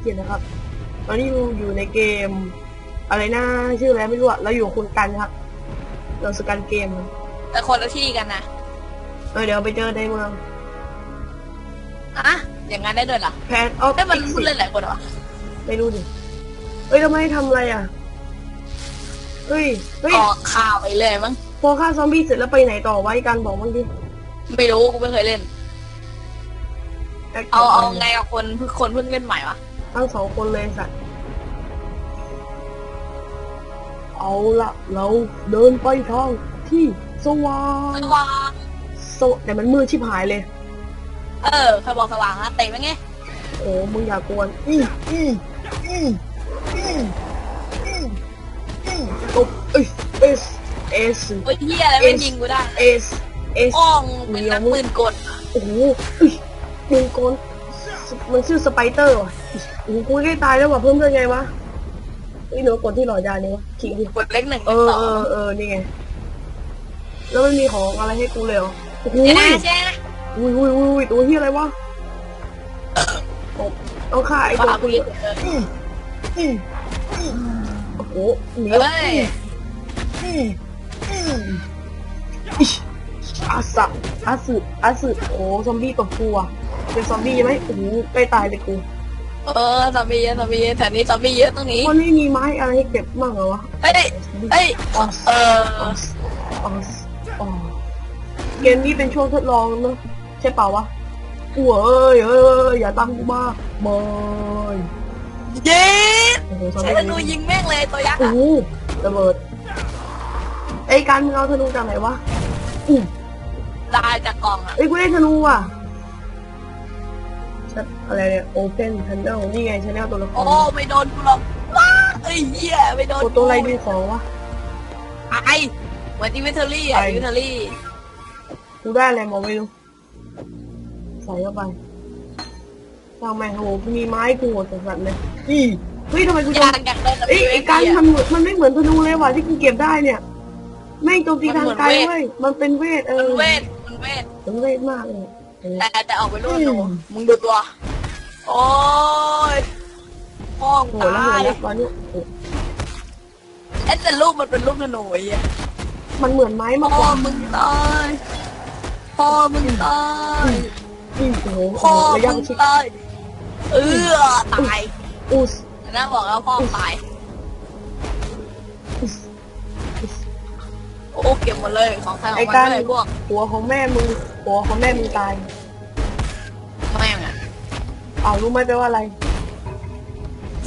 เกียรตินะครับ ตอนนี้เราอยู่ในเกม อะไรนะชื่ออะไรไม่รู้อะเราอยู่กับคุณกันครับ เราสกันเกมครับแต่คนละที่กันนะเออเดี๋ยวไปเจอในเมืองอะอย่างนั้นได้ด้วยเหรอแพนออฟได้มันพูดเล่นหลายคนเหรอไม่รู้ดิเอ้ยทำไมทำอะไรอะเฮ้ยเฮ้ยออกข่าวไปเลยมั้งพอฆ่าซอมบี้เสร็จแล้วไปไหนต่อไว้กันบอกบ้างดิไม่รู้กูไม่เคยเล่น เอาเอาไงกับคนเพิ่งคนเพิ่งเล่นใหม่วะ ทั้งสองคนเลยสัตว์เอาละเราเดินไปทางที่สว่างสว่างสวแต่มันมืดชิบหายเลย เออใครบอกสว่างนะเตะไปไงโอ้มึงอย่ากวนอีอีอีอีอีอีตบเอ้ยเอสเอสโอ้ยเฮียอะไรไม่ยิงกูได้เอสเอสอ้องเป็นนักปืนกลโอ้โหเอ้ยมึงโกน มันชื่อสไปเตอร์ว่ะโอ้โหกูใกล้ตายแล้วว่ะเพิ่มเรื่องไงวะนี่หนูกดที่หลอดยานี่วะคลิกดิกดเลขหนึ่งเอเลขอสองเออเออนี่ไงแล้วมันมีของอะไรให้กูเลยเหรอโอ้โหเจ๊นะเจ๊นะอุ้ยอุ้ยอุ้ยอุ้ยตัวที่อะไรวะตบต้องฆ่าไอ้ตัวว่าคุกูณยิงอืมอืมอืมโอ้โหเหนียวเฮ้ยอืมอืมอิชอาสะอาสึอาสึโอ้ซอมบี้ตบกูอะ เป็นซอมบี้ใช่ไหมโอ้โหใกล้ตายเลยกู เออซอมบี้เยอะซอมบี้เยอะแถวนี้ซอมบี้เยอะตรงนี้มันไม่มีไม้อะไรให้เก็บบ้างเหรอวะเฮ้ยเฮ้ยออสเออออสออสออเกมนี้เป็นช่วงทดลองเนอะใช่เปล่าวะกูเอ้ยเอ้ยอย่าตามกูมาบอยเย้โอ้โหซอมใช้บี้ธนูยิงแม่งเลยตัวยักษ์โอ้อะโหระเบิดไอ้การมึงเอาธนูจากไหนวะอู้ ลายจากกล่องอะเอ้ยกูได้ธนูว่ะชัด อะไรเนี่ย Open Channel นี่ไง Channel ตัวละคโอ้รไม่โดนกูหรอกว้าเอ้ยเหี้ยไม่โดนโอ้ตัวอะไรดูของวะไอเหมือนอินเวนทอรี่อะไอ้อินเวนทอรี่กูได้อะไรมาไม่รู้ใส่เข้าไปทางแม่งโหกูมีไม้กูหมดสัสๆเลยอีเฮ้ยทำไมกูอโดยานกอยากเดินเอ้ยไอ้การมันเหมือนมันไม่เหมือนธนูเลยว่ะที่กูเก็บได้เนี่ยแม่งโจมตีทางไกลเว้ยมันเป็นเวทเอมันอเวทมันเวทมันเวทมากเลยเออ แต่แต่ออกไปรุ่นหนูมึงดูตัว โอ้ยพ่องโหแล้วตาหัวย แล้วตอนนี้โอ้เอ๊ะแต่รูปมันเป็นรูปธนูไอ้เหี้ยมันเหมือนไม้มากพ่กอว่ามึงตายพ่อมึงตายอืมโอ้โหพ่อระยะมึประงชิดตายเออตายอุสนะบอกแล้วพ่อตายอุสอุส โอ้เก็บหมดเลยของใครของไอ้มันการเลยพวกหัวของแม่มึงหัวของแม่มึงตายแม่งอะอ้าวรู้ไหมแปลว่าอะไร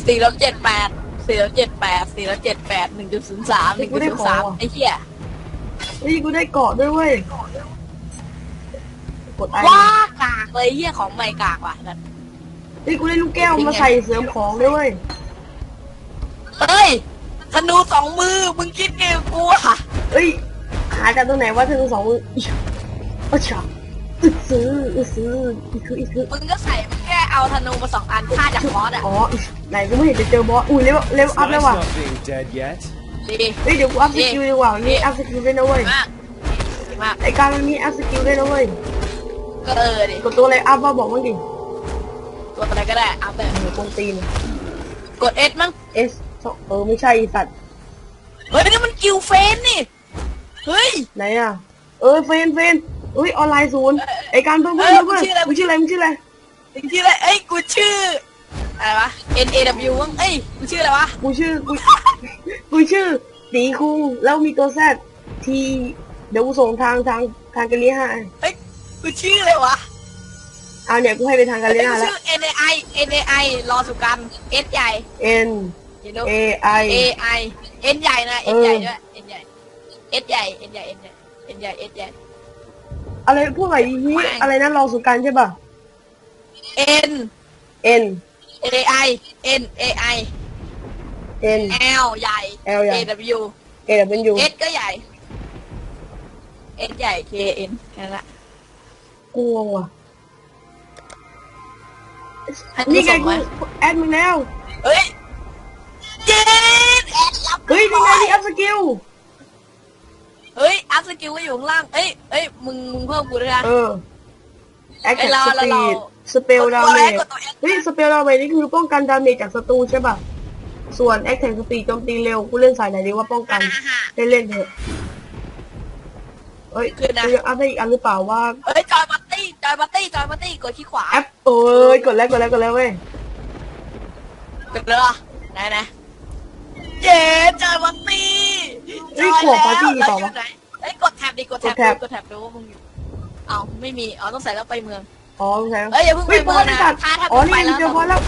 สี่ลบเจ็ดแปดสี่ลบเจ็ดแปดสี่ลบเจ็ดแปดหนึ่งจุดศูนย์สามหนึ่งจุดศูนย์สามไอ้เหี้ยเฮ้ยกูได้เกาะด้วยเว้ยกดไอว้ากากเลยเหี้ยของใหม่กากว่ะนั่นเฮ้ยกูได้ลูกแก้วมาใส่เสริมของด้วยเว้ยเฮ้ยธนูสองมือมึงคิดไงกับกูอะ เฮ้ย หาจากตรงไหนว่าเธอสองมืออิ๊ยอ้าวฉาอึดซื้ออึดซื้ออีกคืออีกคือมึงก็ใส่มึงแค่เอาธนูมาสองอันฆ่าจากบอสอะอ๋ออิ๊ยไหนกูไม่เห็นจะเจอบอสอุ้ยเลเวลเลเวล It's อัพ nice แล้วว่ะ not being dead yet. ดีเฮ้ยเดี๋ยวกูอัพสกิลดีกว่านี่อัพสกิลได้นะเว้ยมากดีมากไอการมันมีอัพสกิลได้นะเว้ยก็เออดิกดตัวอะไรอัพว่าบอกมั้งดิตัวอะไรก็ได้อัพเลยเดี๋ยวกวนตีนกดเอสมั้งเอสเออไม่ใช่อีสัตว์เฮ้ยนี่มันกิลเฟนนี่ เฮ้ย ไหนอะ เออเฟนเฟนเอ้ยออนไลน์ศูนย์ไอการเพิ่มเอเพิ่อมเพิ่มมึงชื่ออะไรมึงชื่ออะไรมึงชื่ออะไรจริงๆเลยเอ้ยกูชื่ออะไรวะ N A W มั้งเอ้ยกูชื่ออะไรวะกูชื่อกูกูชื่อตีคุงแล้วมีตัวแซดทีเดี๋ยวกูส่งทางทางทางกันเลียให้เอ้ยกูชื่ออะไรวะเอาเนี่ยกูให้เป็นทางกันเอ้เลียยกูแล้วชื่อ N A I N A I รอสุกัน S ใหญ่ N เห็นดู A I A I N ใหญ่นะ N ใหญ่ด้วย N ใหญ่ S ใหญ่ N ใหญ่ N ใหญ่ N ใหญ่ S ใหญ่อะไรพวกไหนนี้อะไรนะรอสุกันใช่ป่ะ N N A I N A I N L ใหญ่ L ใหญ่ A W A W S ก็ใหญ่ S ใหญ่ K N แค่นั้นละกูงงว่ะให้นี่ไงส่กูมาแอดมึงแล้ว เฮ้ยเย็นแอดรับเฮ้ยนี่ไงที่อัพสกิล เฮ้ย อัพสกิลก็อยู่ข้างล่าง เอ้ยเอ้ย มึง มึงเพิ่มกูด้วยนะ เออแอคไอ้แท็กเราสเราปีเรา ดสเปลดาเมจกดตัวเองเฮ้ยสเปลดาเมจนี่คือป้องกันดาเมจจากศัตรูใช่ป่ะ ส่วนแอคแทกสปีดโจมตีเร็วกูเล่นสายไหนดีว่าป้องกันอ่าฮะเล่นเล่นๆเถอะเอ้ยคือนะ กูยังอัพได้อีกอันหรือเปล่าว่าเฮ้ย จอยปาร์ตี้ จอยปาร์ตี้ จอยปาร์ตี้ กดที่ขวาแอปเอ้ยกดแล้วกดแล้วกดแล้วเว้ย กดเลยเหรอไหนไหน เย้จอยปาร์ตี้เฮ้ยขอปาร์ตี้ดีกว่าเรวะอยู่ไหนเฮ้ยกดแท็บดิกดแท็บกดแท็บดูกดแท็บดูว่ามึงอยู่เอ้าไม่มีอ๋อต้องใส่แล้วไปเมืองอ๋อใช่เอ้ยอย่าเพิ่งไปเฮ้ยบอเมือสงไม่นะตัดถ้าถ้าอ๋อไปนี่แล้วเจอบอสแล้ว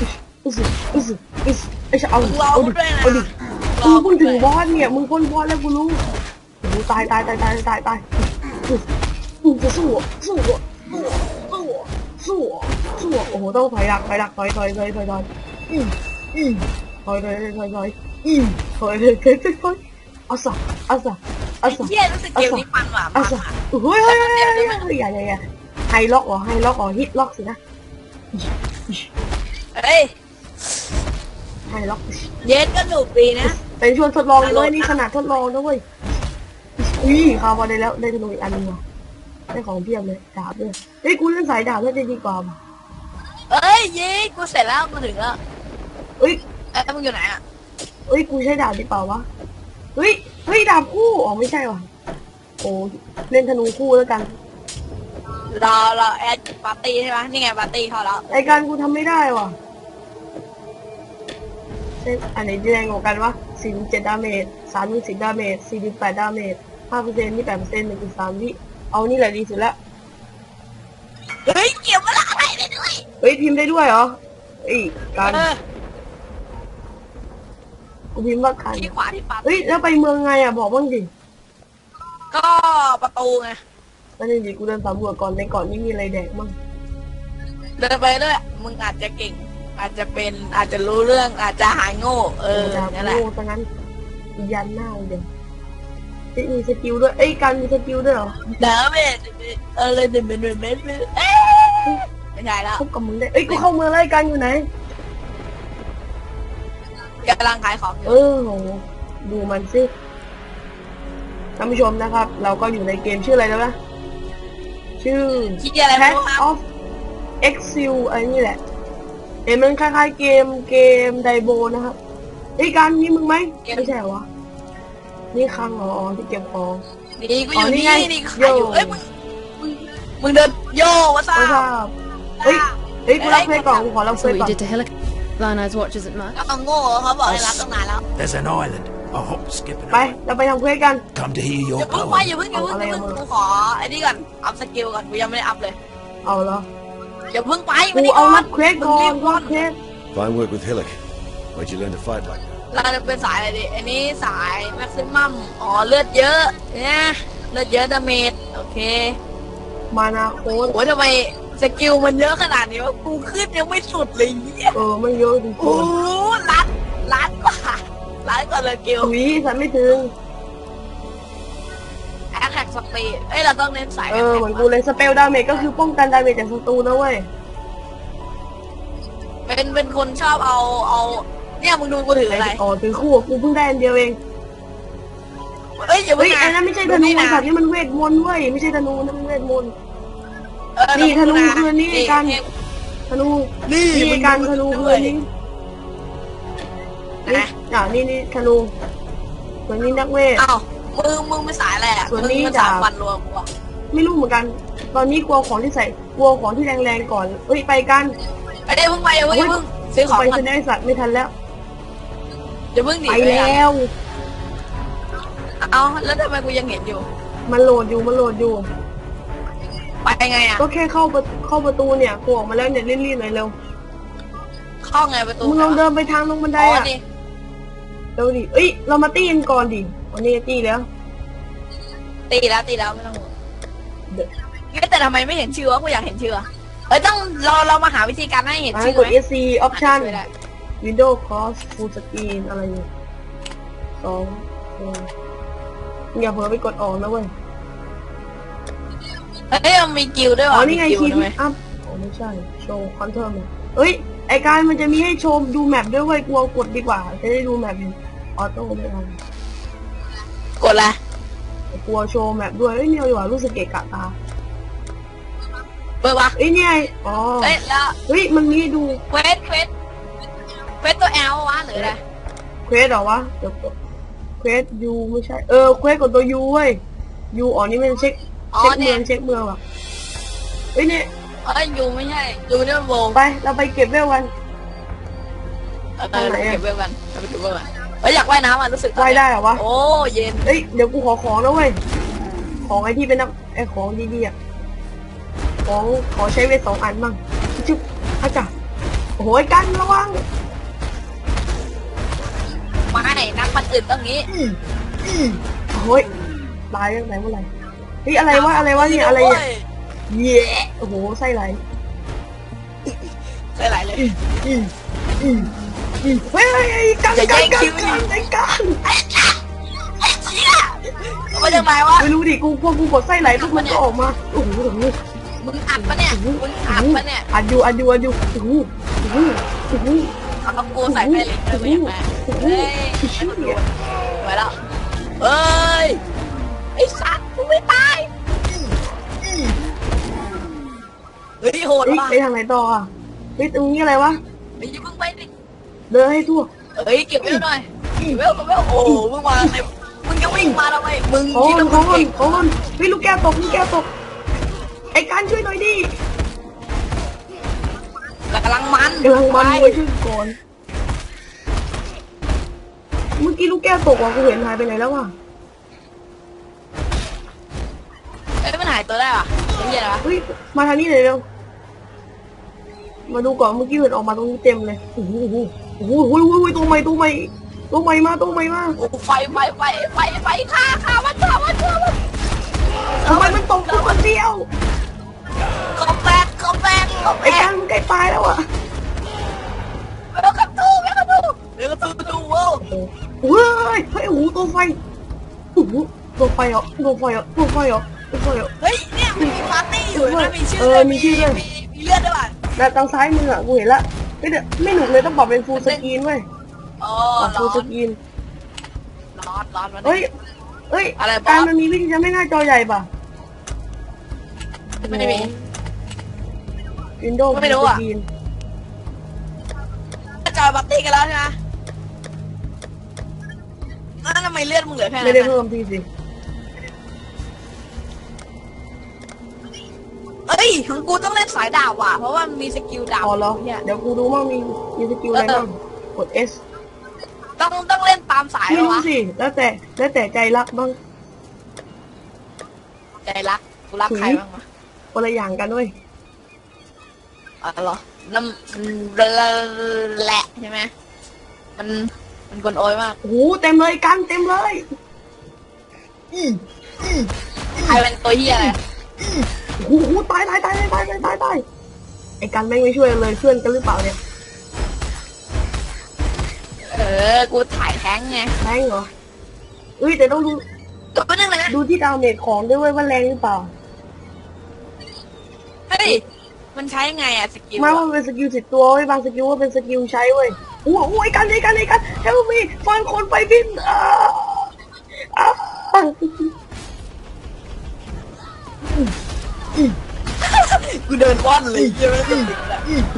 อึสอึสอึสอึสเอาดิรอเอากูดิด้วยนะเอาดิรกูอเพิ่งถึงบอสเนี่ยมึงพ้นบอสแล้วกูรู้โอ้โหตายตายตายตายตายตายอึสมึงจะสู้เหรอสู้เหรอสู้เหรอสู้เหรอสู้เหรอสู้เหรอโอ้โหต้องถอยหลักถอยหลักถอยถอยถอยถอยถอยอืมอืมถอยถอยถอยถอยถ อยอืมถอยถอยถอยถอยถอยเอาสะเอาสะเอาสะเฮียรู้สึกเกมนี้มันว่ะมัเอานสะว่ะเฮ้ยเฮ้ยเฮ้ยเฮ้ยเฮ้ยอย่าอย่าอย่าไฮล็อกเหรอไฮล็อกเหรอฮิตล็อกสินะเฮ้ยไฮล็อกเย็นก็หนุกดีนะเป็นชวนทดลองเลยนี่ขนาดทดลองนะเว้ยอุ้ยคาร์บอนได้แล้วได้ธนูอีกอันหนึงว่ะได้ของเพียบเลยดาบด้วยเฮ้ยกูเล่นสายดาบน่าจะดีกว่าว่ะเอ้ยเย้กูเสร็จแล้วกูถึงแล้วเฮ้ยเอ้ยมึงอยู่ไหนอะ เฮ้ย กูใช้ดาบดีเปล่าวะ เฮ้ย เฮ้ย ดาบคู่ อ๋อ ไม่ใช่ว่ะ โอ้ เล่นธนูคู่แล้วกันรอรอแอดปาร์ตี้ใช่ไหมนี่ไงปาร์ตี้เขาแล้วไอการกูทำไม่ได้ว่ะเอ้ยอันไหนแรงกว่ากันวะสี่สิบเจ็ดดาเมจสามสิบดาเมจสี่สิบแปดดาเมจห้าเปอร์เซ็นต์นี่แปดเปอร์เซ็นต์หนึ่งจุดสามวิ เอานี่แหละดีสุดแล้วเฮ้ย เกี่ยวมาละอะไรได้ด้วย เฮ้ย พิมพ์ได้ด้วยเหรอเอ้ยการเออ กูพิมพ์ว่าการที่ขวาที่ปาร์เฮ้ยตี้แล้วไปเมืองไงอะบอกบ้างดิก็ประตูไงแล้วนี่ดิกูเดินสำรวจก่อนในเก่อนนี่มีอะไรแดกมั่งเดินไปด้วยมึงอาจจะเก่ง อาจจะเป็นอาจจะรู้เรื่องอาจจะหายโง่ เออดาบนั่นแหละโง่ซะงั้นยันหน้าเลยเดี๋ยวเฮ้ยมีสกิลด้วย เอ้ยการมีสกิลด้วยเหรอดาเมจเออเลยเดินเป็นเม็ดเม็ดเอ๊ะไม่ใช่แล้วพบกับมึงได้เอ้ยกูเข้าเมืองแล้วไอ้การอยู่ไหน กำลังขายของอเอยู่อโหดูมันสิท่านผู้ชมนะครับ เราก็อยู่ในเกมชื่ออะไรแล้วนะชื่อ คิดอะไรไม่ Path รู้ครับ of Exile อะไรนี่แหละเห็นมันคล้ายๆเกมเกมไดโบนะครับไอ้ยการนี่มึงไหมเกม ไม่ใช่เหรอวะนี่คลังเหรออ๋อที่เก็บของ นี่กูออ๋อยู่นี่นี่ไงนี่ขายอยู่โย่ เอ้ยมึงมึงมึงเดินโย่วะซ่าไม่ทราบเฮ้ยเฮ้ยกูรับเควสก่อนกูขอรับ That's เควส what ก่อ you น did to Hillick. Lion Eyes Watch isn't much. ก็โง่เขาบอกให้รับตั้งนานแล้ว There's an island. A hop, skip, and ไป a เราไปทำเควสกัน Come to hear อย่า your เพิ่งไป poem. อย่าเพิ่งอย่าเพิ่งเอาอะไรอย่าเพิ่งเอามือกูขอไอ้นี่ก่อนอัพสกิลก่อนกูยังไม่ได้อัพเลยเอาเหรออย่าเพิ่งไปกูนี่เอารับเควสก่อนมึงรีบก่อรันบเควส Fine work with Hillock. Where'd you learn to fight like that? เราจะเป็นสายอะไรดีอันนี้สายแม็กซิมัมอ๋อเลือดเยอะเนี่ยเลือดเยอะดาเมจโอเค มานาโค้ดโอ้ยทำไม สกิลมันเยอะขนาดนี้วะกูขึ้นยังไม่สุดเลยเนี่ยเออไม่เยอะจริงโอ้ล้านล้านกว่าล้านกว่าสกิลๆวิสันไม่ถึง แอคแท็กสปีดเอ้ยเราต้องเน้นสาย เออเหมือนกูเลยสเปลดาเมจก็คือป้องกันดาเมจจากศัตรูนะเว้ย เป็นเป็นคนชอบเอาเอา เนี่ยมึงดูกูถืออะไรอ๋อถือคู่กูเพิ่งได้อันเดียวเอง เอ้ยอย่าเฮ้เพิ่ยงไอ้นั่นไม่ใช่ธนูนะไอ้สัตว์นี่มันเวทมนต์เว้ย ไม่ใช่ธนูนั่นมันเวทมนต์เออ นี่ธนูดูะคือนี่กันธนูนี่นี่มึงการดูธนูด้คืวยอนี้นะอ่านี่นี่ธนูส่วนนี้นักเวทอ้าวมึงมึงไม่สายอะไรอะส่วนมึงนี้เป็นสายดาบฟันรวมกูอะไม่รู้เหมือนกัน ตอนนี้กลัวของที่ใส่กลัวของที่แรงๆก่อนเฮ้ยไปกันไอ้เดี๋ยวเพิ่งไปอย่าเพิ่งอย่าเพิ่งซื้อของไปก่อชนนะไอ้สัตว์ไม่ทันแล้วอย่าเพิ่งหนีไปไปแล้อะวเอาแล้วทำไมกูยังเห็นอยู่ มันโหลดอยู่มันโหลดอยู่ ไปไงอะ ก็แค่เข้าประเข้าประตูเนี่ยกูออกมาแล้วเนี่ยรีบๆหน่อยเร็วเข้าไงประตูมึงลองเดินไปทางลงบันไดอ๋ออะนี่เร็วดิเอ้ยเรามาตีกันก่อนดิวันนี้ตีแล้ว ตีแล้วตีแล้วไม่ต้องห่วงเดี๋ยวเฮ้ยแต่ทำไมไม่เห็นชื่อวะกูอยากเห็นชื่ออะเอ้ยต้องเราเรามาหาวิธีการให้เห็นอ่าชื่อกด ไหม SC option ไม่ได้ Windows Cross Full Screen อะไรอยู่สองเอออย่าเผลอไปกดออกนะเว้ย เฮ้ยมันมีกิลด์ด้วยอ๋วะอนี่ไงมีคีกิย์ลด์พิด้วยกอัพอ๋อไม่ใช่ โชว์คอนเทอร์เอ้ย ไอการมันจะมีให้โชว์ดูแมปด้วยเว้ยกลัวกดดีกว่า จะได้ดูแมปออโต้ไม่เอากดละกลัวโชว์แมปด้วยเอ้ยเนี่ยดีกว่ารู้สึกเกะกะตาเบอร์วะเอ้ยเนี่ยไงอ๋อเอ้ยแล้วเฮ้ยมันมีให้ดูเควสเควสเควสตัวแอลวะหรืออะไรเควสเหรอวะเดี๋ยวก่อนเควสยูไม่ใช่ เออเควสกดตัวยูเว้ยยูอ๋อนี่มันเช็ค อ๋อเช็คเมืเนี่อยงเช็คเมืองว่ะเฮ้ยเนี่ยเอ้ยยูไม่ใช่ยูเนี่ยมันวงไปเราไปเก็บเวลกันเออเราไปเก็บเวลกันเราไปเก็บเวลกันเอ้ยอยากว่ายน้ำอะรู้สึกตอนว่ายเนี้ยได้เหรอวะโอ้เย็นเอ้ยเดี๋ยวกูขอของนะเว้ยของไอที่เป็นน้ำไอของดีๆอะของขอใช้เวทสองอันมั่งจุ๊บอาจารย์โอ้โหไอ้กันระวังไม่นักมันอื่นต้องงี้ โอ้ยตายตั้งแต่เมื่อไหร่ เฮ้ยอะไรวะอะไรวะเนี่ยอะไรเนี่ยเย้โอ้โหไส้ไหลใส่ไหลเลยอืมอืมอืมเฮ้ยเฮ้ยเฮ้ยกันอย่ากัแย่นงกันคิวกันไอ้กันเอามาจากไหนวะไม่รู้ดิกูพอกูกดไส้ไหลปุ๊บมันก็ออกมาโอ้โหโอ้โหมึงอัดปะเนี่ยมึงอัดปะเนี่ยอัดอยู่อัดอยู่อัดอยู่โอ้โหโอ้โหโอ้โหเอากูใส่ไส้ลิงเลยไม่อยากมาเฮ้ยให้มันดูไว้แล้วเฮ้ยไอ้สัตว์กูไม่ตาย เฮ้ยโหดเฮ้ยว่ะไปทางไหนต่ออะเฮ้ยตรงนี้อะไรวะ ไอ้ยังมึงไปดิเดินให้ทั่ว เฮ้ยเก็บเวลหน่อยเก็บเวลเก็บเวลโอ้โหมึงมาเต็มมึงจะวิ่งมาทำไมมึงขอคิดเงิว่านมึของเงินเก่งขอเงินเฮ้ยลูกแก้วตกลูกแก้วตก ไอ้การช่วยหน่อยดิกำลังมันกำลังมันไปช่วยก่อน เมื่อกี้ลูกแก้วตกว่ะกูเห็นหายไปไหนแล้วว่ะ เอ้ยมันหายตัวได้ป่ะไอ้เหี้ยอะไรวะ เฮ้ย มาทางนี้เลยเร็ว มาดูก่อนเมื่อกี้เห็นออกมาตรงนี้เต็มเลยโอ้โหโอ้โหโอ้โหโอ้โหตัวใหม่ตัวใหม่ตัวใหม่มาตัวใหม่มาโอ้ไฟไฟไฟไฟไฟฆ่าฆ่ามันฆ่ามันฆ่ามันทำไมมันตกตัวคนเดียวคอมแบกคอมแบกคอมแบไอ้กการมันใกล้ตายแล้วอะเวลคัมทูเวลคัมทูเวลคัมทูดูเว้าเฮ้ยเฮ้ยโอ้โหตัวไฟโอ้โหตัวไฟเหรอตัวไฟเหรอตัวไฟเหรอตัวไฟเหรอเฮ้ยเนี่ยมีปาร์ตี้อยู่นะมีชื่อเออมีชื่อด้วยมีเลือด ด้วยป่ะแต่ทางซ้ายมืออะกูเห็นละเฮ้ยเดี๋ยวไม่หนุกเลยต้องปรับเป็นฟูลสกรีนเว้ยอ๋อปรับร้ฟูอลนสกรีน ร้อนร้อนมันเฮ้ยเฮ้ยอะไรบอส การมันมีวิธีทำให้หน้าจอใหญ่ป่ะไม่ได้มี วินโดว์ไม่รู้อะสกรีนจอยปาร์ตี้กันแล้วใช่ไหมแล้วทำไมเลือดมึงเหลือแค่นั้นไม่ได้นะเพิ่มทีสิ เอ้ยของกูต้องเล่นสายดาบว่ะ เพราะว่ามันมีสกิลดาบอ๋อเหรอเนี่ย เดี๋ยวกูดูว่ามีมีสกิลอะไรบ้างกด S ต้องต้องเล่นตามสายไม่เหรอรู้วะ สิแล้วแต่แล้วแต่ใจรักบ้างใจรัก กูรักใครบ้างวะคนละอย่างกันเว้ยอ๋อเหรอน้ำมันแหละใช่ไหมมันมันกวนโอยมาก โอ้โหเต็มเลยกันเต็มเลยอืมใครเป็นตัวเฮียอะไร โอ้โหตายตายตายตายตายตายตายไอ้กันแม่งไม่ช่วยเลยเพื่อนกันหรือเปล่าเนี่ยเออ กูถ่ายแท้งไงแรงเหรอเอ้ยแต่ต้องดูตัวนึงนะดูที่ดาวเมจของด้วยเวยว่าแรงหรือเปล่าเฮ้ยมันใช้ยังไงอะสกิลไมาอะว่ามันเป็นสกิลติดตัวเว้ยบางสกิลว่าเป็นสกิลใช้เว้ยโอ้โหไอ้กันไอ้กันไอ้กันเฮลมีฟันคนไปบินอ่าอ่า กูเดินว่อนเลยใช่ไหม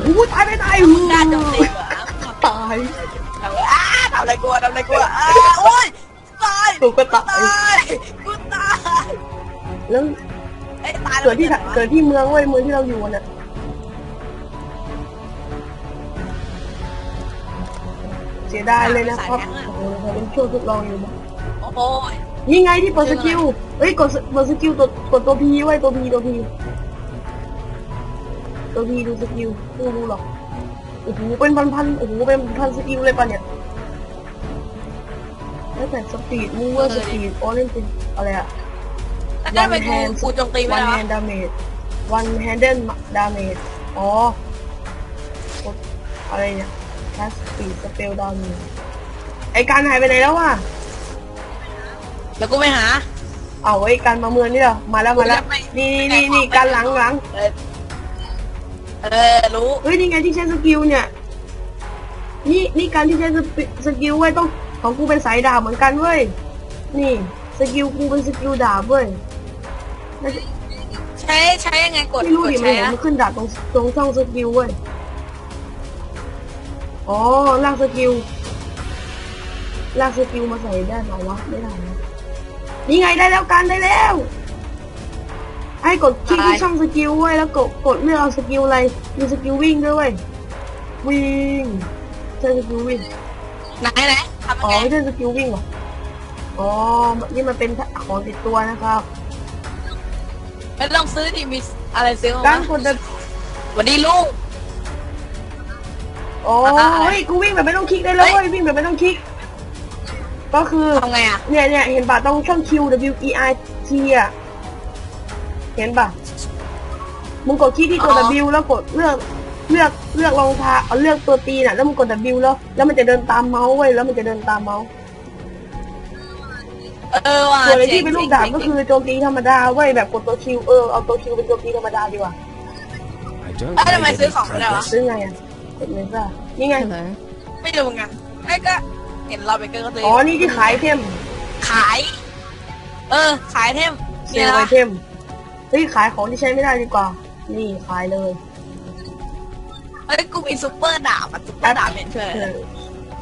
โอ้โหตายไปตายน่าจะตีเหรอตายทำอ้าทำอะไรกูอะทำอะไรกูอะอ้าโอ้ยตายตัวก็ตายตายกูตายแล้วไอ้ยตายเกิดที่แล้วเกิดที่เมืองเว้ยเมืองที่เราอยู่น่ะเสียดายเลยนะครับโอ้โหผมเป็นช่วงทดลองอยู่นะโอ้โหนี่ไงที่เปิดสกิลเอ้ยกดสกดสกิลตัวกดตัวพีไว้ตัวพีตัวพี ตัวพีดูสกิลไม่รู้หรอกโอ้โหเป็นพันพันๆโอ้โหเป็นพันสกิลเลยปะเนี่ยแล้วแต่สปีดมูเวอร์สปีดโอเล่นเป็นอะไรอะแล้วได้ไปกูกูโจมตีไม่วันได้แฮวะนดาเมจวันแฮนเดิลดาเมจอ๋อกดอะไรเนี่ยแคสปีดสเปลดาเมจไอการหายไปไหนแล้ววะเดี๋ยวกูไปหา เอาไอ้การมาเมืองนี่เหรอมาแล้วมาแล้วไม่นี่นี่นี่นี่การหลังหลัง เออเออรู้เฮ้ยนี่ไงที่ใช้สกิลเนี่ย นี่นี่การที่ใช้สปิสกิลเว้ยต้องของกูเป็นสายดาบเหมือนกันเว้ย นี่สกิลกูเป็นสกิลดาบเว้ยแล้วจะสใช้ใช้ยังไงกดไม่รู้กดดิใช้ไม่เห็นอะมันขึ้นดาบตรงตรงช่องสกิลเว้ย อ๋อลากสกิลลากสกิลมาใส่ได้เหรอวะไม่ได้นะนี่ไงได้แล้วกันได้แล้ว ให้กดคลิกที่ช่องสกิลเว้ยแล้วกดกดเลือกเอาสกิลอะไรมีสกิลวิ่งด้วยเว้ยวิ่งใช่สกิลวิ่งไหนไหนทำอ๋อยังไงไม่ใช่สกิลวิ่งเหรออ๋อนี่มันเป็นของติดตัวนะครับไม่ต้องซื้อดิมีอะไรซื้อมาการกดสวัสดีลุง โอ้เฮ้ยกูวิ่งแบบไม่ต้องคลิกได้แล้วเว้ยวิ่งแบบไม่ต้องคลิก ก็คือ ทำไงอะ เนี่ยเนี่ยเห็นป่ะต้องช่อง Q W E I T อะ เห็นป่ะมึงกดคลิกที่ตัวอ๋อ W แล้วกดเลือกเลือกเลือกรองเท้าเอาเลือกตัวตีน่ะ แล้วมึงกด W แล้ว แล้วมันจะเดินตามเมาส์เว้ยแล้วมันจะเดินตามเมาส์เออว่ะส่วนไอ้ที่จ๋งเป็นลูกดาบจ๋งก็คือโจมตีธรรมดาเว้ยแบบกดตัว Q เออเอาตัว Q เป็นโจมตีธรรมดาดีกว่า I don't เอ้ยทำไม make ซื้อ any ของไม่ได้วะ progress. ซื้อไงอะกดเมซ่านี่ไง Hello. ไม่รู้เหมือนกันไอ้ก็เห็นเราไปเกอร์ก็ซื้ออ๋อ นี่ที่ขายไอเทมขาย เออ ขายเทมเซเนี่ลยล์ไอนะเทม เฮ้ยขายของที่ใช้ไม่ได้ดีกว่า นี่ขายเลยเอ้ยกูมีซุปเปอร์ดาบอะซุปเปอร์ดาบเนี่ยช่วยเออะไรอ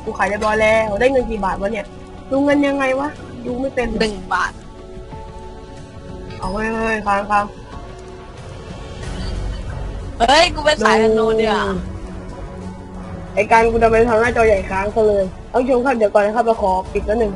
กูขายเรียบร้อยแล้วได้เงินกี่บาทวะเนี่ยดูเงินยังไงวะดูไม่เป็นหนึ่งบาท เอาเว้ยเว้ยค้างค้างเฮ้ยกูเป็นสายธนูเดียวไอการกูจะไปทำหน้าจอใหญ่ค้างเขาเลยเอาชมครับเดี๋ยวก่อนนะครับเราขอปิดแล้วหนึ่ง